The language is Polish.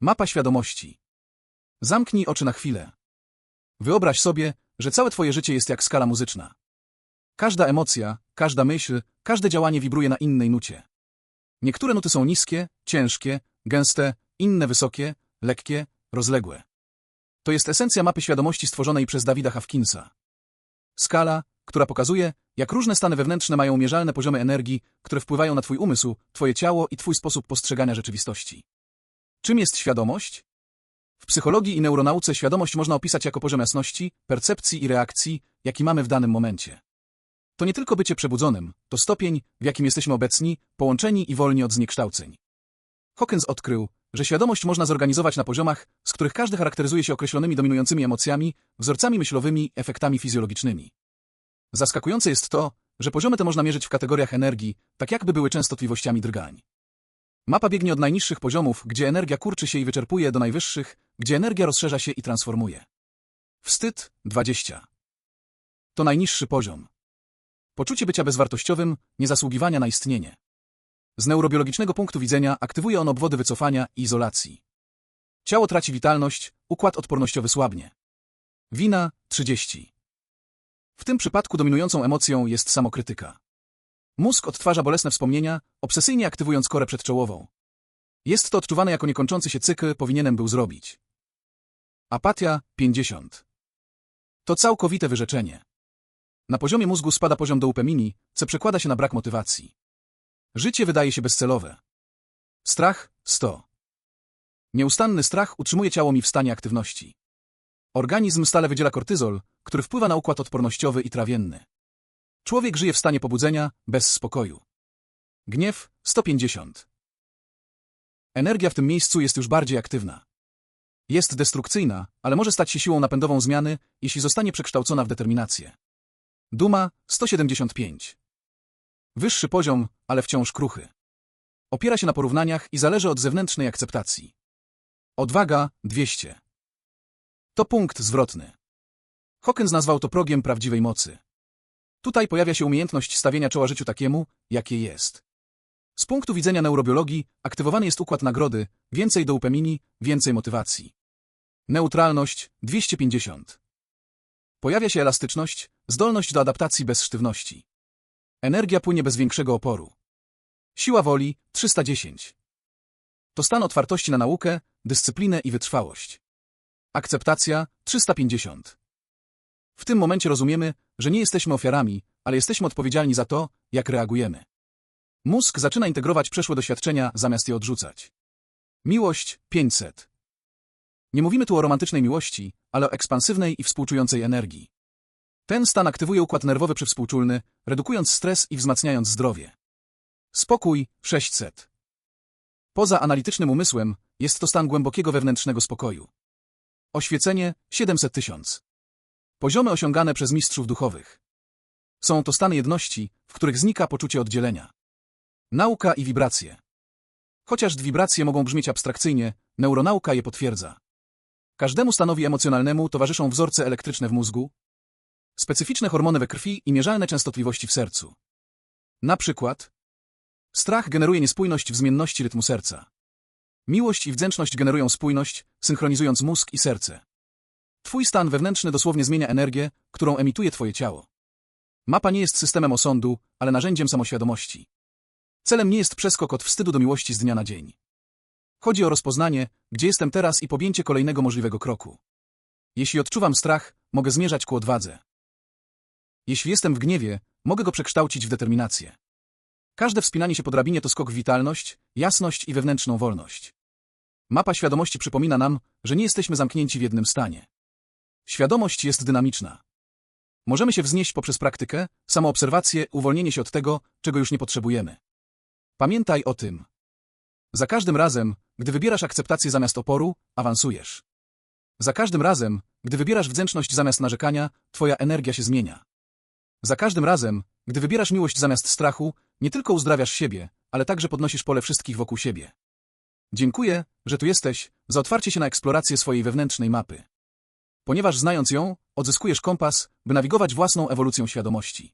Mapa świadomości. Zamknij oczy na chwilę. Wyobraź sobie, że całe twoje życie jest jak skala muzyczna. Każda emocja, każda myśl, każde działanie wibruje na innej nucie. Niektóre nuty są niskie, ciężkie, gęste, inne wysokie, lekkie, rozległe. To jest esencja mapy świadomości stworzonej przez Dawida Hawkinsa. Skala, która pokazuje, jak różne stany wewnętrzne mają mierzalne poziomy energii, które wpływają na twój umysł, twoje ciało i twój sposób postrzegania rzeczywistości. Czym jest świadomość? W psychologii i neuronauce świadomość można opisać jako poziom jasności, percepcji i reakcji, jaki mamy w danym momencie. To nie tylko bycie przebudzonym, to stopień, w jakim jesteśmy obecni, połączeni i wolni od zniekształceń. Hawkins odkrył, że świadomość można zorganizować na poziomach, z których każdy charakteryzuje się określonymi dominującymi emocjami, wzorcami myślowymi, efektami fizjologicznymi. Zaskakujące jest to, że poziomy te można mierzyć w kategoriach energii, tak jakby były częstotliwościami drgań. Mapa biegnie od najniższych poziomów, gdzie energia kurczy się i wyczerpuje, do najwyższych, gdzie energia rozszerza się i transformuje. Wstyd 20. To najniższy poziom. Poczucie bycia bezwartościowym, niezasługiwania na istnienie. Z neurobiologicznego punktu widzenia aktywuje on obwody wycofania i izolacji. Ciało traci witalność, układ odpornościowy słabnie. Wina 30. W tym przypadku dominującą emocją jest samokrytyka. Mózg odtwarza bolesne wspomnienia, obsesyjnie aktywując korę przedczołową. Jest to odczuwane jako niekończący się cykl, powinienem był zrobić. Apatia 50. To całkowite wyrzeczenie. Na poziomie mózgu spada poziom doupemini, co przekłada się na brak motywacji. Życie wydaje się bezcelowe. Strach 100. Nieustanny strach utrzymuje ciało mi w stanie aktywności. Organizm stale wydziela kortyzol, który wpływa na układ odpornościowy i trawienny. Człowiek żyje w stanie pobudzenia, bez spokoju. Gniew 150. Energia w tym miejscu jest już bardziej aktywna. Jest destrukcyjna, ale może stać się siłą napędową zmiany, jeśli zostanie przekształcona w determinację. Duma 175. Wyższy poziom, ale wciąż kruchy. Opiera się na porównaniach i zależy od zewnętrznej akceptacji. Odwaga 200. To punkt zwrotny. Hawkins nazwał to progiem prawdziwej mocy. Tutaj pojawia się umiejętność stawienia czoła życiu takiemu, jakie jest. Z punktu widzenia neurobiologii aktywowany jest układ nagrody, więcej doupemini, więcej motywacji. Neutralność 250. Pojawia się elastyczność, zdolność do adaptacji bez sztywności. Energia płynie bez większego oporu. Siła woli 310. To stan otwartości na naukę, dyscyplinę i wytrwałość. Akceptacja 350. W tym momencie rozumiemy, że nie jesteśmy ofiarami, ale jesteśmy odpowiedzialni za to, jak reagujemy. Mózg zaczyna integrować przeszłe doświadczenia, zamiast je odrzucać. Miłość 500. Nie mówimy tu o romantycznej miłości, ale o ekspansywnej i współczującej energii. Ten stan aktywuje układ nerwowy przywspółczulny, redukując stres i wzmacniając zdrowie. Spokój 600. Poza analitycznym umysłem jest to stan głębokiego wewnętrznego spokoju. Oświecenie 700 tysiąc. Poziomy osiągane przez mistrzów duchowych. Są to stany jedności, w których znika poczucie oddzielenia. Nauka i wibracje. Chociaż wibracje mogą brzmieć abstrakcyjnie, neuronauka je potwierdza. Każdemu stanowi emocjonalnemu towarzyszą wzorce elektryczne w mózgu, specyficzne hormony we krwi i mierzalne częstotliwości w sercu. Na przykład strach generuje niespójność w zmienności rytmu serca. Miłość i wdzięczność generują spójność, synchronizując mózg i serce. Twój stan wewnętrzny dosłownie zmienia energię, którą emituje twoje ciało. Mapa nie jest systemem osądu, ale narzędziem samoświadomości. Celem nie jest przeskok od wstydu do miłości z dnia na dzień. Chodzi o rozpoznanie, gdzie jestem teraz i podjęcie kolejnego możliwego kroku. Jeśli odczuwam strach, mogę zmierzać ku odwadze. Jeśli jestem w gniewie, mogę go przekształcić w determinację. Każde wspinanie się po drabinie to skok w witalność, jasność i wewnętrzną wolność. Mapa świadomości przypomina nam, że nie jesteśmy zamknięci w jednym stanie. Świadomość jest dynamiczna. Możemy się wznieść poprzez praktykę, samoobserwację, uwolnienie się od tego, czego już nie potrzebujemy. Pamiętaj o tym. Za każdym razem, gdy wybierasz akceptację zamiast oporu, awansujesz. Za każdym razem, gdy wybierasz wdzięczność zamiast narzekania, twoja energia się zmienia. Za każdym razem, gdy wybierasz miłość zamiast strachu, nie tylko uzdrawiasz siebie, ale także podnosisz pole wszystkich wokół siebie. Dziękuję, że tu jesteś, za otwarcie się na eksplorację swojej wewnętrznej mapy. Ponieważ znając ją, odzyskujesz kompas, by nawigować własną ewolucją świadomości.